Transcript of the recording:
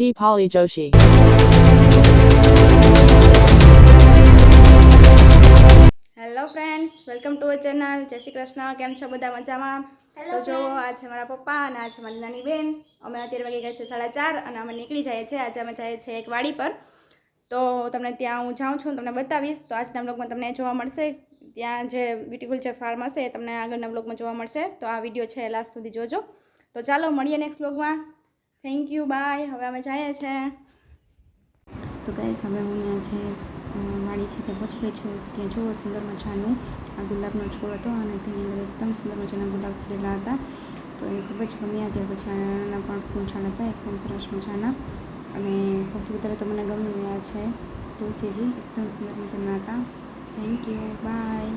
Deepali Joshi. Hello friends welcome to our channel Jai Shri Krishna કેમ છો બધા મજામાં તો જો આ છે મારા પપ્પા અને આ છે મારી નાની બેન અમે અત્યારે વાગી ગયા છે સાડા ચાર અને અમે નીકળી જઈએ છીએ આજે અમે જઈએ છીએ એક વાડી પર તો તમને ત્યાં હું જાઉં છું તમને બતાવીશ તો આજના બ્લોગમાં તમને જોવા મળશે ત્યાં જે બ્યુટીફુલ જે ફાર્મ હશે એ તમને આગળના બ્લોગમાં જોવા મળશે તો આ વીડિયો છે લાસ્ટ સુધી જોજો તો ચાલો મળીએ નેક્સ્ટ બ્લોગમાં થેન્ક યુ બાય હવે અમે જઈએ છે. તો ગાઈસ હવે હું ત્યાં જે વાડી છે તે પહોંચી લઈ છું ત્યાં જુઓ સુંદર મજાનું આ ગુલાબનો છોડ હતો અને તેની અંદર એકદમ સુંદર મજાના ગુલાબ ખીલેલા હતા, તો એ ખૂબ જ ગમ્યા. ત્યાર પછી આના પણ ફૂલ છાડ હતા, એકદમ સરસ મજાના. અને સૌથી વધારે તો મને ગમી રહ્યા છે તુલસીજી, એકદમ સુંદર મજાના હતા. Thank you bye